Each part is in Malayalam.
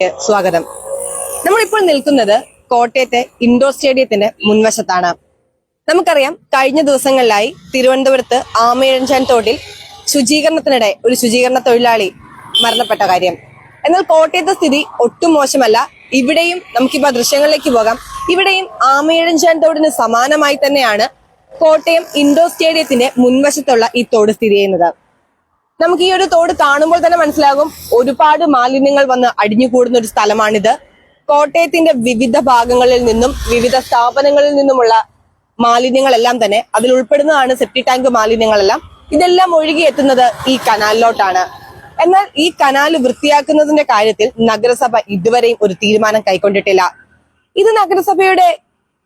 സ്വാഗതം. നമ്മളിപ്പോൾ നിൽക്കുന്നത് കോട്ടയത്തെ ഇൻഡോർ സ്റ്റേഡിയത്തിന്റെ മുൻവശത്താണ്. നമുക്കറിയാം കഴിഞ്ഞ ദിവസങ്ങളിലായി തിരുവനന്തപുരത്ത് ആമയിഴഞ്ചാൻ തോട്ടിൽ ശുചീകരണത്തിനിടെ ഒരു ശുചീകരണ തൊഴിലാളി മരണപ്പെട്ട കാര്യം. എന്നാൽ കോട്ടയത്തെ സ്ഥിതി ഒട്ടും മോശമല്ല. ഇവിടെയും നമുക്കിപ്പോ ആ ദൃശ്യങ്ങളിലേക്ക് പോകാം. ഇവിടെയും ആമയിഴഞ്ചാൻ തോടിന് സമാനമായി തന്നെയാണ് കോട്ടയം ഇൻഡോർ സ്റ്റേഡിയത്തിന്റെ മുൻവശത്തുള്ള ഈ തോട് സ്ഥിതി ചെയ്യുന്നത്. നമുക്ക് ഈ ഒരു തോട് കാണുമ്പോൾ തന്നെ മനസ്സിലാകും ഒരുപാട് മാലിന്യങ്ങൾ വന്ന് അടിഞ്ഞുകൂടുന്ന ഒരു സ്ഥലമാണിത്. കോട്ടയത്തിന്റെ വിവിധ ഭാഗങ്ങളിൽ നിന്നും വിവിധ സ്ഥാപനങ്ങളിൽ നിന്നുമുള്ള മാലിന്യങ്ങളെല്ലാം തന്നെ അതിൽ ഉൾപ്പെടുന്നതാണ് സെപ്റ്റി ടാങ്ക് മാലിന്യങ്ങളെല്ലാം. ഇതെല്ലാം ഒഴുകി എത്തുന്നത് ഈ കനാലിലോട്ടാണ്. എന്നാൽ ഈ കനാൽ വൃത്തിയാക്കുന്നതിന്റെ കാര്യത്തിൽ നഗരസഭ ഇതുവരെയും ഒരു തീരുമാനം കൈക്കൊണ്ടിട്ടില്ല. ഇത് നഗരസഭയുടെ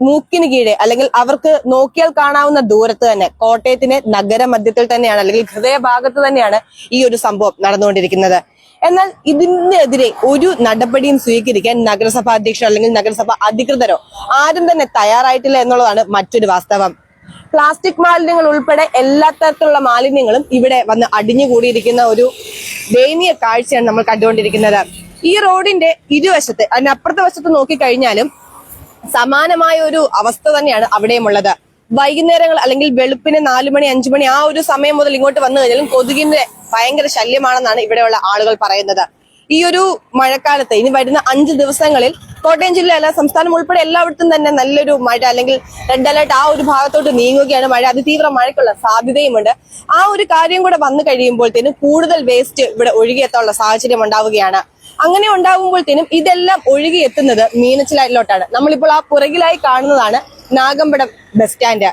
മൂക്കിന് കീഴെ അല്ലെങ്കിൽ അവർക്ക് നോക്കിയാൽ കാണാവുന്ന ദൂരത്ത് തന്നെ കോട്ടയത്തിന്റെ നഗരമധ്യത്തിൽ തന്നെയാണ് അല്ലെങ്കിൽ ഹൃദയഭാഗത്ത് തന്നെയാണ് ഈ ഒരു സംഭവം നടന്നുകൊണ്ടിരിക്കുന്നത്. എന്നാൽ ഇതിനെതിരെ ഒരു നടപടിയും സ്വീകരിക്കാൻ നഗരസഭാ അധ്യക്ഷ അല്ലെങ്കിൽ നഗരസഭ അധികൃതരോ ആരും തന്നെ തയ്യാറായിട്ടില്ല എന്നുള്ളതാണ് മറ്റൊരു വാസ്തവം. പ്ലാസ്റ്റിക് മാലിന്യങ്ങൾ ഉൾപ്പെടെ എല്ലാ തരത്തിലുള്ള മാലിന്യങ്ങളും ഇവിടെ വന്ന് അടിഞ്ഞുകൂടിയിരിക്കുന്ന ഒരു ദയനീയ കാഴ്ചയാണ് നമ്മൾ കണ്ടുകൊണ്ടിരിക്കുന്നത്. ഈ റോഡിന്റെ ഇരുവശത്ത് അതിനപ്പുറത്തെ വശത്ത് നോക്കിക്കഴിഞ്ഞാലും സമാനമായ ഒരു അവസ്ഥ തന്നെയാണ് അവിടെയുമുള്ളത് വൈകുന്നേരങ്ങൾ അല്ലെങ്കിൽ വെളുപ്പിന് നാലു മണി അഞ്ചു മണി ആ ഒരു സമയം മുതൽ ഇങ്ങോട്ട് വന്നു കഴിഞ്ഞാലും കൊതുകിന്റെ ഭയങ്കര ശല്യമാണെന്നാണ് ഇവിടെയുള്ള ആളുകൾ പറയുന്നത്. ഈ ഒരു മഴക്കാലത്ത് ഇനി വരുന്ന അഞ്ച് ദിവസങ്ങളിൽ കോട്ടയം ജില്ലയല്ല സംസ്ഥാനം ഉൾപ്പെടെ എല്ലായിടത്തും തന്നെ നല്ലൊരു മഴ അല്ലെങ്കിൽ റെഡ് അലർട്ട് ആ ഒരു ഭാഗത്തോട്ട് നീങ്ങുകയാണ് മഴ. അതിതീവ്ര മഴയ്ക്കുള്ള സാധ്യതയുമുണ്ട്. ആ ഒരു കാര്യം കൂടെ വന്നു കഴിയുമ്പോഴത്തേനും കൂടുതൽ വേസ്റ്റ് ഇവിടെ ഒഴുകിയെത്താനുള്ള സാഹചര്യം ഉണ്ടാവുകയാണ്. അങ്ങനെ ഉണ്ടാകുമ്പോഴത്തേനും ഇതെല്ലാം ഒഴുകി എത്തുന്നത് മീനച്ചിലായിലോട്ടാണ് നമ്മളിപ്പോൾ ആ പുറകിലായി കാണുന്നതാണ് നാഗമ്പടം ബസ് സ്റ്റാൻഡ്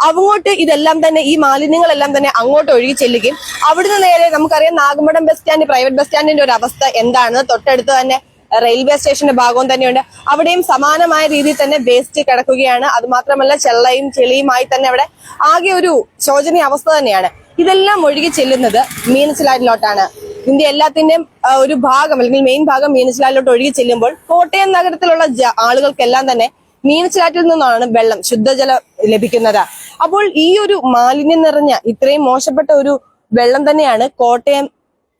അങ്ങോട്ട് ഇതെല്ലാം തന്നെ ഈ മാലിന്യങ്ങളെല്ലാം തന്നെ അങ്ങോട്ട് ഒഴുകി ചെല്ലുകയും അവിടുന്ന് നേരെ നമുക്കറിയാം Nagampadam bus stand private bus സ്റ്റാൻഡിന്റെ ഒരു അവസ്ഥ എന്താണെന്ന് തൊട്ടടുത്ത് തന്നെ റെയിൽവേ സ്റ്റേഷന്റെ ഭാഗവും തന്നെയുണ്ട്. അവിടെയും സമാനമായ രീതിയിൽ തന്നെ വേസ്റ്റ് കിടക്കുകയാണ്. അതുമാത്രമല്ല ചെള്ളയും ചെളിയുമായി തന്നെ അവിടെ ആകെ ഒരു ശോചനീയ അവസ്ഥ തന്നെയാണ്. ഇതെല്ലാം ഒഴുകി ചെല്ലുന്നത് മീനച്ചിലാറ്റിലോട്ടാണ് ഇതിന്റെ എല്ലാത്തിന്റെയും ഒരു ഭാഗം അല്ലെങ്കിൽ മെയിൻ ഭാഗം മീനച്ചിലാറ്റിലോട്ട് ഒഴുകി ചെല്ലുമ്പോൾ കോട്ടയം നഗരത്തിലുള്ള ആളുകൾക്കെല്ലാം തന്നെ മീനച്ചിലാറ്റിൽ നിന്നാണ് വെള്ളം ശുദ്ധജലം ലഭിക്കുന്നത്. അപ്പോൾ ഈ ഒരു മാലിന്യം നിറഞ്ഞ ഇത്രയും മോശപ്പെട്ട ഒരു വെള്ളം തന്നെയാണ് കോട്ടയം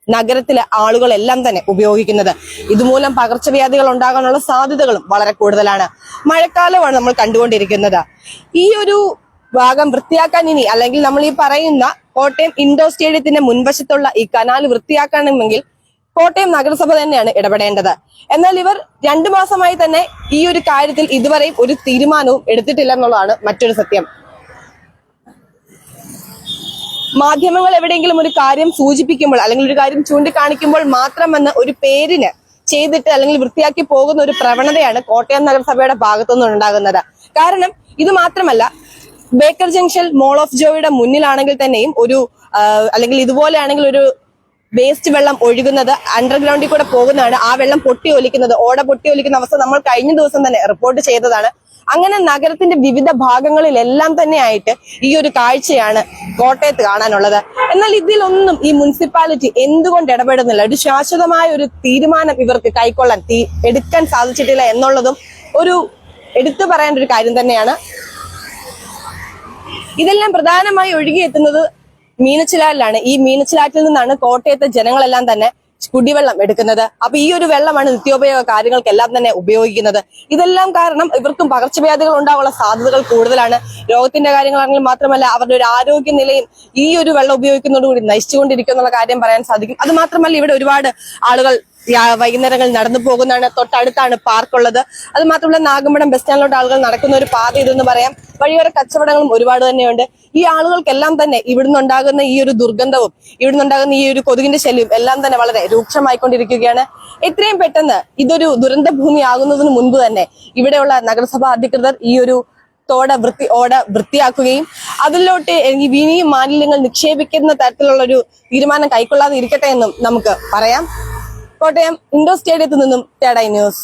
നഗരത്തിലെ ആളുകളെല്ലാം തന്നെ ഉപയോഗിക്കുന്നത്. ഇതുമൂലം പകർച്ചവ്യാധികൾ ഉണ്ടാകാനുള്ള സാധ്യതകളും വളരെ കൂടുതലാണ്. മഴക്കാലമാണ് നമ്മൾ കണ്ടുകൊണ്ടിരിക്കുന്നത്. ഈ ഒരു ഭാഗം വൃത്തിയാക്കാൻ ഇനി അല്ലെങ്കിൽ നമ്മൾ ഈ പറയുന്ന കോട്ടയം ഇൻഡോർ സ്റ്റേഡിയത്തിന്റെ മുൻവശത്തുള്ള ഈ കനാൽ വൃത്തിയാക്കണമെങ്കിൽ കോട്ടയം നഗരസഭ തന്നെയാണ് ഇടപെടേണ്ടത്. എന്നാൽ ഇവർ രണ്ടു മാസമായി തന്നെ ഈ ഒരു കാര്യത്തിൽ ഇതുവരെയും ഒരു തീരുമാനവും എടുത്തിട്ടില്ല എന്നുള്ളതാണ് മറ്റൊരു സത്യം. മാധ്യമങ്ങൾ എവിടെയെങ്കിലും ഒരു കാര്യം സൂചിപ്പിക്കുമ്പോൾ അല്ലെങ്കിൽ ഒരു കാര്യം ചൂണ്ടിക്കാണിക്കുമ്പോൾ മാത്രമെന്ന് ഒരു പേരിന് ചെയ്തിട്ട് അല്ലെങ്കിൽ വൃത്തിയാക്കി പോകുന്ന ഒരു പ്രവണതയാണ് കോട്ടയം നഗരസഭയുടെ ഭാഗത്തുനിന്ന് ഉണ്ടാകുന്നത്. കാരണം ഇത് മാത്രമല്ല ബേക്കർ ജംഗ്ഷൻ മോൾ ഓഫ് ജോയുടെ മുന്നിലാണെങ്കിൽ തന്നെയും ഒരു അല്ലെങ്കിൽ ഇതുപോലെയാണെങ്കിൽ ഒരു വേസ്റ്റ് വെള്ളം ഒഴുകുന്നത് അണ്ടർഗ്രൗണ്ടിൽ കൂടെ പോകുന്നതാണ്. ആ വെള്ളം പൊട്ടി ഒലിക്കുന്നത് ഓട പൊട്ടി ഒലിക്കുന്ന അവസ്ഥ നമ്മൾ കഴിഞ്ഞ ദിവസം തന്നെ റിപ്പോർട്ട് ചെയ്തതാണ്. അങ്ങനെ നഗരത്തിന്റെ വിവിധ ഭാഗങ്ങളിലെല്ലാം തന്നെ ആയിട്ട് ഈ ഒരു കാഴ്ചയാണ് കോട്ടയത്ത് കാണാനുള്ളത്. എന്നാൽ ഇതിലൊന്നും ഈ മുനിസിപ്പാലിറ്റി എന്തുകൊണ്ട് ഇടപെടുന്നില്ല? ഒരു ശാശ്വതമായ ഒരു തീരുമാനം ഇവർക്ക് കൈക്കൊള്ളാൻ എടുക്കാൻ സാധിച്ചിട്ടില്ല എന്നുള്ളതും ഒരു എടുത്തു പറയേണ്ട ഒരു കാര്യം തന്നെയാണ്. ഇതെല്ലാം പ്രധാനമായി ഒഴുകിയെത്തുന്നത് മീനച്ചിലാറ്റിലാണ് ഈ മീനച്ചിലാറ്റിൽ നിന്നാണ് കോട്ടയത്തെ ജനങ്ങളെല്ലാം തന്നെ കുടിവെള്ളം എടുക്കുന്നത്. അപ്പൊ ഈ ഒരു വെള്ളമാണ് നിത്യോപയോഗ കാര്യങ്ങൾക്കെല്ലാം തന്നെ ഉപയോഗിക്കുന്നത്. ഇതെല്ലാം കാരണം ഇവർക്കും പകർച്ചവ്യാധികൾ ഉണ്ടാവാനുള്ള സാധ്യതകൾ കൂടുതലാണ്. രോഗത്തിന്റെ കാര്യങ്ങളാണെങ്കിൽ മാത്രമല്ല അവരുടെ ഒരു ആരോഗ്യ നിലയും ഈ ഒരു വെള്ളം ഉപയോഗിക്കുന്നതോടുകൂടി നശിച്ചുകൊണ്ടിരിക്കും എന്നുള്ള കാര്യം പറയാൻ സാധിക്കും. അത് മാത്രമല്ല ഇവിടെ ഒരുപാട് ആളുകൾ വൈകുന്നേരങ്ങളിൽ നടന്നു പോകുന്നതാണ്. തൊട്ടടുത്താണ് പാർക്കുള്ളത്. അത് മാത്രമല്ല നാഗമ്പടം ബസ് സ്റ്റാൻഡിലോട്ട് ആളുകൾ നടക്കുന്ന ഒരു പാത ഇതെന്ന് പറയാം. വഴിയോര കച്ചവടങ്ങളും ഒരുപാട് തന്നെയുണ്ട്. ഈ ആളുകൾക്കെല്ലാം തന്നെ ഇവിടുന്ന് ഉണ്ടാകുന്ന ഈ ഒരു ദുർഗന്ധവും ഇവിടുന്ന് ഉണ്ടാകുന്ന ഈ ഒരു കൊതുകിന്റെ ശല്യവും എല്ലാം തന്നെ വളരെ രൂക്ഷമായിക്കൊണ്ടിരിക്കുകയാണ്. എത്രയും പെട്ടെന്ന് ഇതൊരു ദുരന്ത ഭൂമി ആകുന്നതിന് മുൻപ് തന്നെ ഇവിടെയുള്ള നഗരസഭാ അധികൃതർ ഈ ഒരു തോട വൃത്തി ഓട വൃത്തിയാക്കുകയും അതിലോട്ട് ഈ ഇനിയും മാലിന്യങ്ങൾ നിക്ഷേപിക്കുന്ന തരത്തിലുള്ള ഒരു തീരുമാനം കൈക്കൊള്ളാതെ ഇരിക്കട്ടെ എന്നും നമുക്ക് പറയാം. കോട്ടയം ഇൻഡോർ സ്റ്റേഡിയത്തിൽ നിന്നും ടെഡൈ ന്യൂസ്.